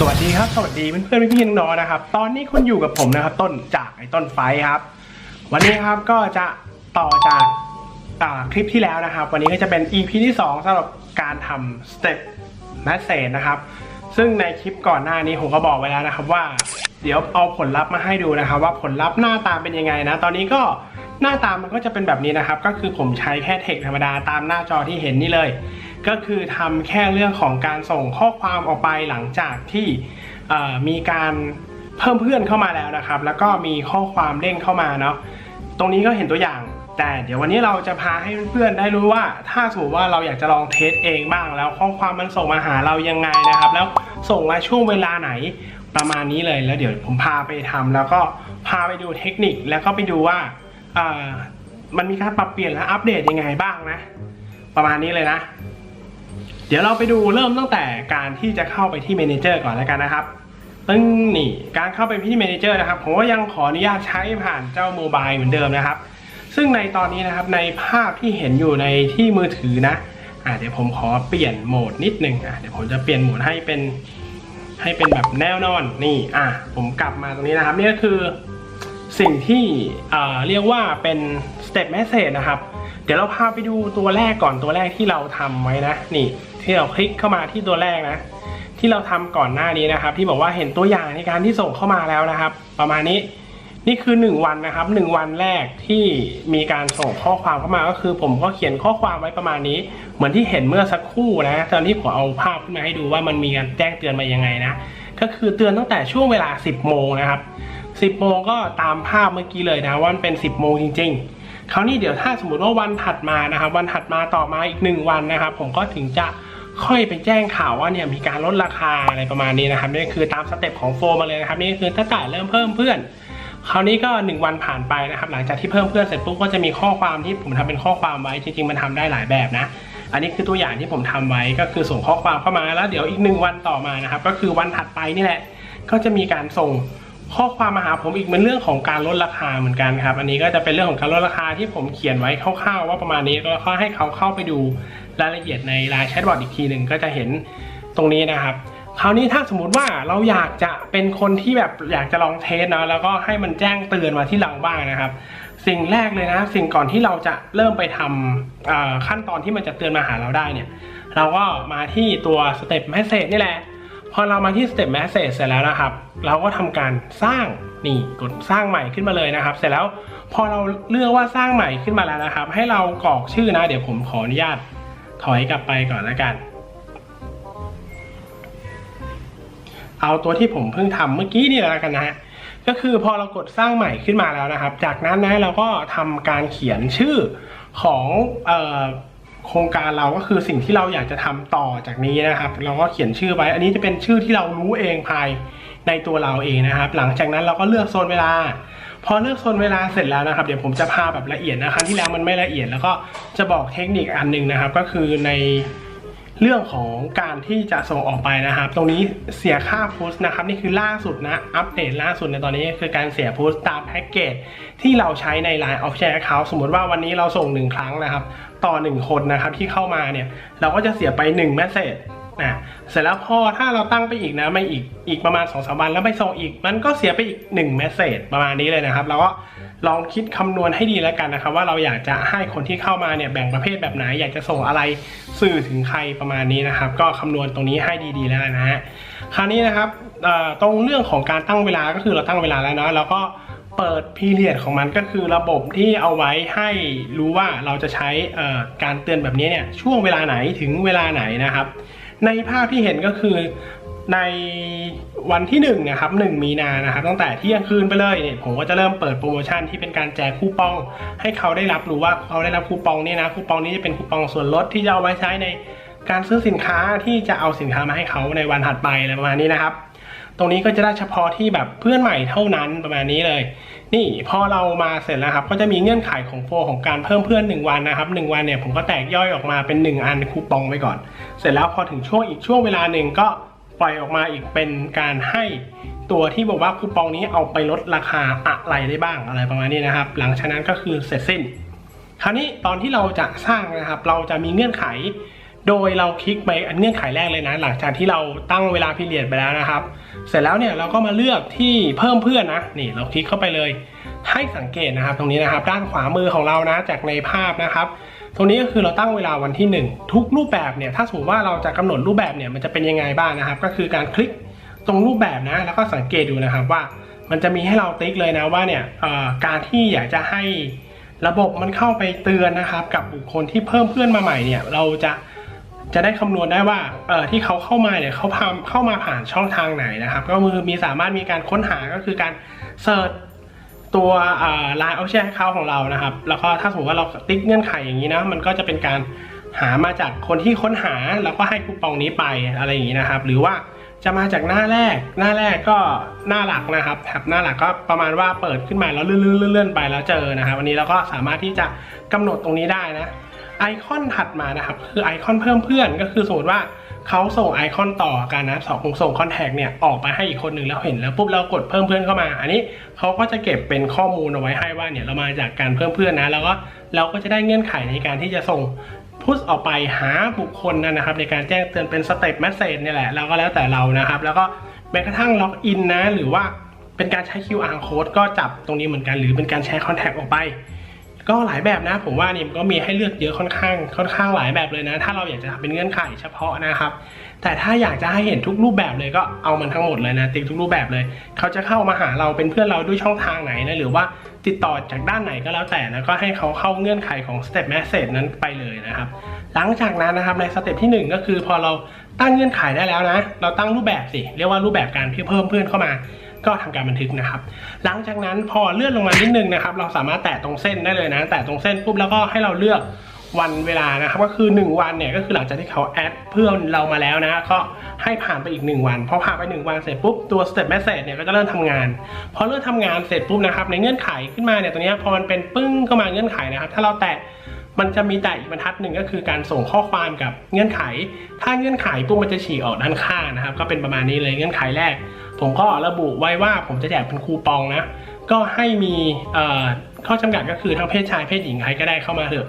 สวัสดีครับ สวัสดีเพื่อนๆพี่ๆน้องๆนะครับ ตอนนี้คุณอยู่กับผมนะครับ ต้นจากไอ้ต้นไฟครับ วันนี้ครับก็จะต่อจากอ่าคลิปที่แล้วนะครับ วันนี้ก็จะเป็น EP ที่ 2สำหรับการทำ step message นะครับ ซึ่งในคลิปก่อนหน้านี้ผมก็บอกไว้แล้วนะครับว่า เดี๋ยวเอาผลลัพธ์มาให้ดูนะครับ ว่าผลลัพธ์หน้าตาเป็นยังไงนะ ตอนนี้ก็หน้าตามันก็จะเป็นแบบนี้นะครับ ก็คือผมใช้แค่เทคธรรมดาตามหน้าจอที่เห็นนี่เลย ก็คือทำแค่เรื่องของการส่งข้อความออกไปหลังจากที่มีการเพิ่มเพื่อนเข้ามาแล้วนะครับ แล้วก็มีข้อความเด้งเข้ามาเนาะตรงนี้ก็เห็นตัวอย่าง แต่เดี๋ยววันนี้เราจะพาให้เพื่อนๆได้รู้ว่า ถ้าสมมติว่าเราอยากจะลองเทสเองบ้าง แล้วข้อความมันส่งมาหาเรายังไงนะครับ แล้วส่งมาช่วงเวลาไหนประมาณนี้เลยแล้วเดี๋ยวผมพาไปทำแล้วก็พาไปดูเทคนิคแล้วก็ไปดูว่าอ่ามันมีการปรับเปลี่ยนและอัปเดตยังไงบ้างนะ ประมาณนี้เลยนะ เดี๋ยวเราไปดูเริ่มตั้งแต่การที่จะเข้าไปที่ Manager ก่อนแล้วกันนะครับตึ้งนี่การเข้าไปที่ Manager นะครับผมก็ยังขออนุญาตใช้ผ่านเจ้าโมบายเหมือนเดิมนะครับ ซึ่งในตอนนี้นะครับในภาพที่เห็นอยู่ในที่มือถือนะอ่าเดี๋ยวผมขอเปลี่ยนโหมดนิดนึงอะเดี๋ยวผมจะเปลี่ยนโหมดให้เป็นให้เป็นแบบแนวนอนนี่อะผมกลับมาตรงนี้นะครับนี่ก็คือสิ่งที่เอ่อเรียกว่าเป็น step message นะครับ เดี๋ยวเราพาไปดูตัวแรกก่อนตัวแรกที่เราทำไว้นะ นี่ ที่เราคลิกเข้ามาที่ตัวแรกนะ ที่เราทำก่อนหน้านี้นะครับ ที่บอกว่าเห็นตัวอย่างในการที่ส่งเข้ามาแล้วนะครับ ประมาณนี้นี่คือ 1 วันนะครับ 1 วันแรกที่มีการส่งข้อความเข้ามาก็คือ ผมก็เขียนข้อความไว้ประมาณนี้ เหมือนที่เห็นเมื่อสักครู่นะตอนนี้ผมเอาภาพขึ้นมาให้ดูว่ามันมีการแจ้งเตือนมายังไงนะก็คือเตือนตั้งแต่ช่วงเวลา 10 โมงนะครับ 10 โมงก็ตามภาพเมื่อกี้เลยนะว่ามันเป็น 10 โมงจริง ๆ คราวนี้เดี๋ยวถ้าสมมติว่าวันถัดมานะครับ วันถัดมาต่อมาอีก 1 วันนะครับ ผมก็ถึงจะ ค่อยไปแจ้งข่าวว่าเนี่ยมีการลดราคาอะไรประมาณนี้นะครับนี่คือตามสเต็ปของโฟมาเลยนะครับนี่คือตั้งแต่เริ่มเพิ่มเพื่อนคราวนี้ก็ 1 วันผ่านไปนะครับหลังจากที่เพิ่มเพื่อนเสร็จปุ๊บก็จะมีข้อความที่ผมทำเป็นข้อความไว้จริงๆมันทำได้หลายแบบนะ อันนี้คือตัวอย่างที่ผมทำไว้ก็คือส่งข้อความเข้ามาแล้วเดี๋ยวอีกหนึ่งวันต่อมานะครับก็คือวันถัดไปนี่แหละ ก็จะมีการส่ง ข้อความมาหาผมอีกเป็นเรื่องของการลดราคาเหมือนกันครับ อันนี้ก็จะเป็นเรื่องของการลดราคาที่ผมเขียนไว้คร่าวๆว่าประมาณนี้ก็ค่อให้เขาเข้าไปดูรายละเอียดในไลน์แชทบอทอีกทีหนึ่งก็จะเห็นตรงนี้นะครับคราวนี้ถ้าสมมติว่าเราอยากจะเป็นคนที่แบบอยากจะลองเทสเนาะแล้วก็ให้มันแจ้งเตือนมาที่เราบ้างนะครับ สิ่งแรกเลยนะสิ่งก่อนที่เราจะเริ่มไปทำขั้นตอนที่มันจะเตือนมาหาเราได้เนี่ย เราก็มาที่ตัวสเต็ปแมสเซจนี่แหละ พอเรามาที่สเต็ปแมสเซจเสร็จแล้วนะครับ เราก็ทำการสร้างนี่กดสร้างใหม่ขึ้นมาเลยนะครับ เสร็จแล้วพอเราเลือกว่าสร้างใหม่ขึ้นมาแล้วนะครับ ให้เรากรอกชื่อนะ เดี๋ยวผมขออนุญาตถอยกลับไปก่อนแล้วกัน เอาตัวที่ผมเพิ่งทำเมื่อกี้นี่แล้วกันนะฮะก็คือพอเรากดสร้างใหม่ขึ้นมาแล้วนะครับ จากนั้นนะเราก็ทำการเขียนชื่อของเอ่อ โครงการเราก็คือสิ่งที่เราอยากจะทำต่อจากนี้นะครับ เราก็เขียนชื่อไว้ อันนี้จะเป็นชื่อที่เรารู้เองภายในตัวเราเองนะครับ หลังจากนั้นเราก็เลือกโซนเวลา พอเลือกโซนเวลาเสร็จแล้วนะครับ เดี๋ยวผมจะพาแบบละเอียดนะครั้งที่แล้วมันไม่ละเอียดแล้วก็จะบอกเทคนิคอันหนึ่งนะครับ ก็คือในเรื่องของการที่จะส่งออกไปนะครับ ตรงนี้เสียค่าพุชนะครับ นี่คือล่าสุดนะ อัปเดตล่าสุดในตอนนี้คือการเสียพุชตามแพ็กเกจที่เราใช้ใน Line Official Account สมมติว่าวันนี้เราส่ง 1 ครั้งนะครับ ต่อ 1 คนนะครับที่เข้ามาเนี่ยเราก็จะเสียไป1 message นะเสร็จแล้วพอถ้าเราตั้งไปอีกนะไม่อีกอีกประมาณ2อสวันแล้วไปส่งอีก มันก็เสียไปอีก1 message ประมาณนี้เลยนะครับ เราก็ลองคิดคำนวณให้ดีแล้วกันนะครับ ว่าเราอยากจะให้คนที่เข้ามาเนี่ยแบ่งประเภทแบบไหน อยากจะส่งอะไรสื่อถึงใครประมาณนี้นะครับ ก็คำนวณตรงนี้ให้ดีๆแล้วนะฮะคราวนี้นะครับตรงเรื่องของการตั้งเวลาก็คือเราตั้งเวลาแล้วเนาะแล้วก็ เปิดพีเรียดของมันก็คือระบบที่เอาไว้ให้รู้ว่าเราจะใช้การเตือนแบบนี้เนี่ยช่วงเวลาไหนถึงเวลาไหนนะครับ ในภาพที่เห็นก็คือในวันที่1นงนะครับหมีนานะครับตั้งแต่เที่ยงคืนไปเลยเนี่ยผมก็จะเริ่มเปิดโปรโมชั่นที่เป็นการแจกคูปอง ให้เขาได้รับรู้ว่าเขาได้รับคูปองเนี่ยนะคูปองนี้จะเป็นคูปองส่วนลดที่จะเอาไว้ใช้ในการซื้อสินค้าที่จะเอาสินค้ามาให้เขาในวันถัดไปอะไรประมาณนี้นะครับ ตรงนี้ก็จะได้เฉพาะที่แบบเพื่อนใหม่เท่านั้นประมาณนี้เลย นี่พอเรามาเสร็จแล้วครับ ก็จะมีเงื่อนไขของโฟของการเพิ่มเพื่อน 1 วันนะครับ 1 วันเนี่ยผมก็แตกย่อยออกมาเป็น 1 อันคูปองไว้ก่อน เสร็จแล้วพอถึงช่วงอีกช่วงเวลาหนึ่งก็ปล่อยออกมาอีกเป็นการให้ตัวที่บอกว่าคูปองนี้เอาไปลดราคาอะไรได้บ้างอะไรประมาณนี้นะครับ หลังจากนั้นก็คือเสร็จสิ้น คราวนี้ตอนที่เราจะสร้างนะครับ เราจะมีเงื่อนไข โดยเราคลิกไปอันเงื่อนไขแรกเลยนะ หลังจากที่เราตั้งเวลาพิเรียดไปแล้วนะครับ เสร็จแล้วเนี่ยเราก็มาเลือกที่เพิ่มเพื่อนนะนี่เราคลิกเข้าไปเลย ให้สังเกตนะครับ ตรงนี้นะครับ ด้านขวามือของเรานะจากในภาพนะครับ ตรงนี้ก็คือเราตั้งเวลาวันที่ 1 ทุกรูปแบบเนี่ยถ้าสมมติว่าเราจะกำหนดรูปแบบเนี่ยมันจะเป็นยังไงบ้างนะครับ ก็คือการคลิกตรงรูปแบบนะแล้วก็สังเกตดูนะครับว่ามันจะมีให้เราติ๊กเลยนะว่าเนี่ยการที่อยากจะให้ระบบมันเข้าไปเตือนนะครับ กับบุคคลที่เพิ่มเพื่อนมาใหม่เนี่ยเราจะ จะได้คำนวณได้ว่าเอ่อที่เขาเข้ามาเนี่ยเขาพาเข้ามาผ่านช่องทางไหนนะครับ ก็คือมีสามารถมีการค้นหาก็คือการเสิร์ชตัวไลน์เอาแชร์เขาของเรานะครับ แล้วก็ถ้าสมมติว่าเราติ๊กเงื่อนไขอย่างนี้นะ มันก็จะเป็นการหามาจากคนที่ค้นหาแล้วก็ให้คูปองนี้ไปอะไรอย่างนี้นะครับ หรือว่าจะมาจากหน้าแรก หน้าแรกก็หน้าหลักนะครับแถบหน้าหลักก็ประมาณว่าเปิดขึ้นมาแล้วเลื่อนๆๆๆไปแล้วเจอนะครับ วันนี้เราก็สามารถที่จะกำหนดตรงนี้ได้นะ ไอคอนถัดมานะครับ คือไอคอนเพิ่มเพื่อนก็คือสมมติว่าเขาส่งไอคอนต่อกันนะสองส่งคอนแทคเนี่ยออกไปให้อีกคนหนึ่งแล้วเห็นแล้วปุ๊บเรากดเพิ่มเพื่อนเข้ามา อันนี้เขาก็จะเก็บเป็นข้อมูลเอาไว้ให้ว่าเนี่ยเรามาจากการเพิ่มเพื่อนนะ แล้วก็เราก็จะได้เงื่อนไขในการที่จะส่งพุชออกไปหาบุคคลนั้นนะครับ ในการแจ้งเตือนเป็นสเต็ปแมสเซจเนี่ยแหละเราก็แล้วแต่เรานะครับ แล้วก็แม้กระทั่งล็อกอินนะหรือว่าเป็นการใช้ QR code ก็จับตรงนี้เหมือนกัน หรือเป็นการแชร์คอนแทคออกไป ก็หลายแบบนะ ผมว่านี่ก็มีให้เลือกเยอะค่อนข้าง ค่อนข้างหลายแบบเลยนะ ถ้าเราอยากจะทำเป็นเงื่อนไขเฉพาะนะครับ แต่ถ้าอยากจะให้เห็นทุกรูปแบบเลยก็เอามันทั้งหมดเลยนะ ติ๊กทุกรูปแบบเลย เขาจะเข้ามาหาเราเป็นเพื่อนเราด้วยช่องทางไหนนะหรือว่าติดต่อจากด้านไหนก็แล้วแต่แล้วก็ให้เขาเข้าเงื่อนไขของ step message นั้นไปเลยนะครับ หลังจากนั้นนะครับในสเต็ปที่หนึ่งก็คือพอเราตั้งเงื่อนไขได้แล้วนะ เราตั้งรูปแบบสิ เรียกว่ารูปแบบการเพิ่มเพื่อนเข้ามา ก็ทำการบันทึกนะครับ หลังจากนั้นพอเลื่อนลงมานิดนึงนะครับ เราสามารถแตะตรงเส้นได้เลยนะ แตะตรงเส้นปุ๊บแล้วก็ให้เราเลือกวันเวลานะครับก็คือ 1 วันเนี่ยก็คือหลังจากที่เขาแอดเพื่อนเรามาแล้วนะก็ให้ผ่านไปอีก 1 วันพอผ่านไป 1 วันเสร็จปุ๊บตัว step message เนี่ยก็จะเริ่มทำงาน พอเริ่มทำงานเสร็จปุ๊บนะครับในเงื่อนไขขึ้นมาเนี่ยตัวนี้พอมันเป็นปึ้งเข้ามาเงื่อนไขนะครับ ถ้าเราแตะ มันจะมีแต่อีกบรรทัดหนึ่งก็คือการส่งข้อความกับเงื่อนไข ถ้าเงื่อนไขปุ๊บมันจะฉีกออกด้านข้างนะครับ ก็เป็นประมาณนี้เลยเงื่อนไขแรก ผมก็ระบุไว้ว่าผมจะแจกเป็นคูปองนะ ก็ให้มีข้อจำกัดก็คือทั้งเพศชายเพศหญิงใครก็ได้เข้ามาเถอะ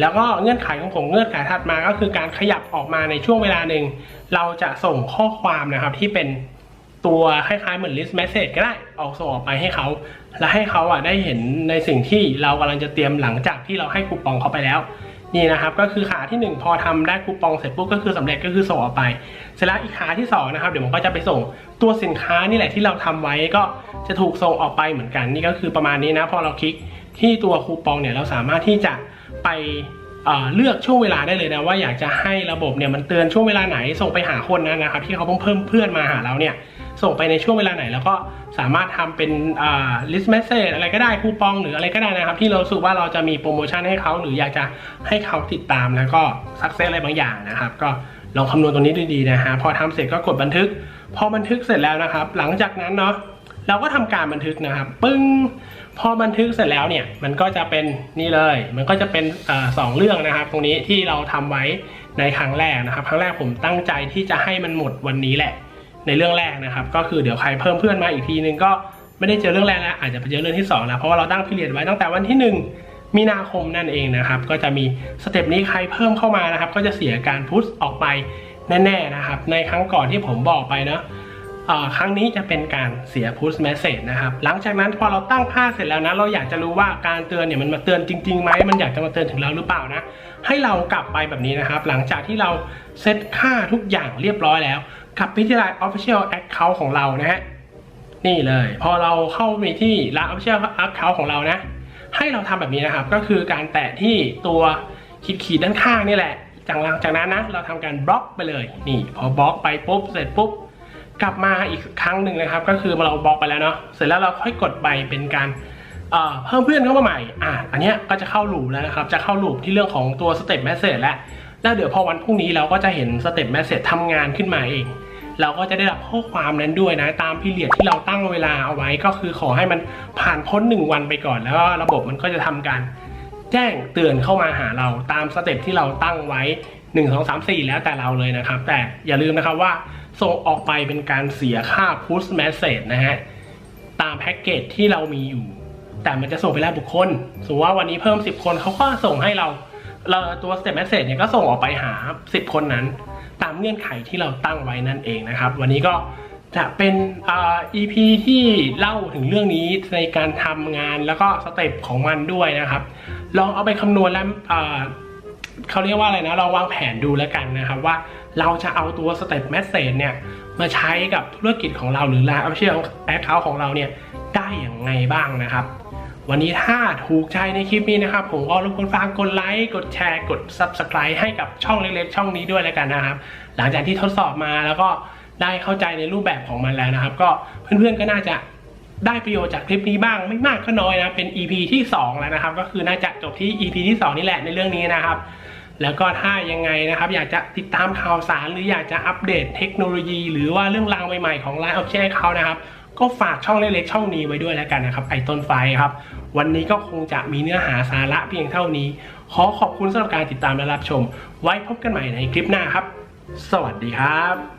แล้วก็เงื่อนไขของผมเงื่อนไขถัดมาก็คือการขยับออกมาในช่วงเวลาหนึ่ง เราจะส่งข้อความนะครับที่เป็น ตัวคล้ายๆเหมือน list message ก็ได้ออกส่งออกไปให้เขา และให้เขาอะได้เห็นในสิ่งที่เรากำลังจะเตรียมหลังจากที่เราให้คูปองเขาไปแล้วนี่นะครับก็คือขาที่ 1 พอทำได้คูปองเสร็จปุ๊บก็คือสำเร็จก็คือส่งออกไป เสร็จแล้วอีกขาที่2นะครับเดี๋ยวผมก็จะไปส่งตัวสินค้านี่แหละที่เราทำไว้ก็จะถูกส่งออกไปเหมือนกัน นี่ก็คือประมาณนี้นะพอเราคลิกที่ตัวคูปองเนี่ยเราสามารถที่จะไปเลือกช่วงเวลาได้เลยนะว่าอยากจะให้ระบบเนี่ยมันเตือนช่วงเวลาไหนส่งไปหาคนนั้นนะครับที่เขาเพิ่งเพิ่มเพื่อนมาหาเราเนี่ย ส่งไปในช่วงเวลาไหน แล้วก็สามารถทำเป็นอ่า list message อะไรก็ได้คูปองหรืออะไรก็ได้นะครับ ที่เราสูว่าเราจะมีโปรโมชั่นให้เขาหรืออยากจะให้เขาติดตามแล้วก็ success อะไรบางอย่างนะครับ ก็ลองคำนวณตรงนี้ดีๆนะฮะพอทำเสร็จก็กดบันทึก พอบันทึกเสร็จแล้วนะครับ หลังจากนั้นเนาะเราก็ทำการบันทึกนะครับ ปึ้งพอบันทึกเสร็จแล้วเนี่ยมันก็จะเป็นนี่เลย มันก็จะเป็นอสองเรื่องนะครับ ตรงนี้ที่เราทำไว้ในครั้งแรกนะครับ ครั้งแรกผมตั้งใจที่จะให้มันหมดวันนี้แหละ ในเรื่องแรกนะครับ ก็คือเดี๋ยวใครเพิ่มเพื่อนมาอีกทีนึงก็ไม่ได้เจอเรื่องแรกแล้วอาจจะไปเจอเรื่องที่สองแล้วเพราะว่าเราตั้งพิเรียดไว้ตั้งแต่วันที่หนึ่งมีนาคมนั่นเองนะครับ ก็จะมีสเต็ปนี้ใครเพิ่มเข้ามานะครับ ก็จะเสียการพุชออกไปแน่ๆนะครับ ในครั้งก่อนที่ผมบอกไปเนาะครั้งนี้จะเป็นการเสีย push message นะครับ หลังจากนั้นพอเราตั้งค่าเสร็จแล้วนะ เราอยากจะรู้ว่าการเตือนเนี่ยมันมาเตือนจริงๆไหม มันอยากจะมาเตือนถึงเราหรือเปล่านะ ให้เรากลับไปแบบนี้นะครับ หลังจากที่เราเซตค่าทุกอย่างเรียบร้อยแล้ว กับไปที่ Line Official Account ของเรานะฮะนี่เลย พอเราเข้าไปที่ Line Official Account ของเรานะ ให้เราทำแบบนี้นะครับ ก็คือการแตะที่ตัวขีดๆด้านข้างนี่แหละจากหลังจากนั้นนะเราทำการบล็อกไปเลย นี่ พอบล็อกไปปุ๊บเสร็จปุ๊บกลับมาอีกครั้งหนึ่งนะครับ ก็คือเราบล็อกไปแล้วเนาะเสร็จแล้วเราค่อยกดไปเป็นการเพิ่มเพื่อนเข้ามาใหม่ อะอันนี้ก็จะเข้าลูปแล้วนะครับ จะเข้าลูปที่เรื่องของตัวสเต็ปแมสเซจแล้ว แล้วเดี๋ยวพอวันพรุ่งนี้เราก็จะเห็นสเต็ปแมสเซจทำงานขึ้นมาเอง เราก็จะได้รับข้อความนั้นด้วยนะ ตามพีเรียดที่เราตั้งเวลาเอาไว้ก็คือขอให้มันผ่านพ้น 1 วันไปก่อน แล้วระบบมันก็จะทำการแจ้งเตือนเข้ามาหาเราตามสเต็ปที่เราตั้งไว้ 1 2 3 4 แล้วแต่เราเลยนะครับ แต่อย่าลืมนะครับว่าส่งออกไปเป็นการเสียค่า push message นะฮะตามแพ็กเกจที่เรามีอยู่ แต่มันจะส่งไปแล้วบุคคลสมมติว่าวันนี้เพิ่ม 10 คนเขาก็ส่งให้เราเราตัว step message เนี่ยก็ส่งออกไปหา 10 คนนั้น ตามเงื่อนไขที่เราตั้งไว้นั่นเองนะครับ วันนี้ก็จะเป็นอ่า EP ที่เล่าถึงเรื่องนี้ในการทำงานแล้วก็สเต็ปของมันด้วยนะครับ ลองเอาไปคำนวณแล้วอ่าเขาเรียกว่าอะไรนะลองวางแผนดูแล้วกันนะครับว่าเราจะเอาตัว Step Message เนี่ยมาใช้กับธุรกิจของเราหรือ Line Official Account ของเราเนี่ยได้อย่างไงบ้างนะครับ วันนี้ถ้าถูกใจในคลิปนี้นะครับ ผมก็รบกวนฝากกดไลค์กดแชร์กด Subscribe ให้กับช่องเล็กๆ ช่องนี้ด้วยแล้วกันนะครับ หลังจากที่ทดสอบมาแล้วก็ได้เข้าใจในรูปแบบของมันแล้วนะครับ ก็เพื่อนๆก็น่าจะได้ประโยชน์จากคลิปนี้บ้างไม่มากก็น้อยนะเป็น EP ที่ 2 แล้วนะครับ ก็คือน่าจะจบที่ EP ที่ 2 นี่แหละในเรื่องนี้นะครับ แล้วก็ถ้ายังไงนะครับ อยากจะติดตามข่าวสาร หรืออยากจะอัปเดตเทคโนโลยี หรือว่าเรื่องราวใหม่ๆของ Line of เขานะครับ ก็ฝากช่องเล็กๆช่องนี้ไว้ด้วยแล้วกันนะครับไอต้นไฟครับ วันนี้ก็คงจะมีเนื้อหาสาระเพียงเท่านี้ ขอขอบคุณสำหรับการติดตามและรับชม ไว้พบกันใหม่ในคลิปหน้าครับ สวัสดีครับ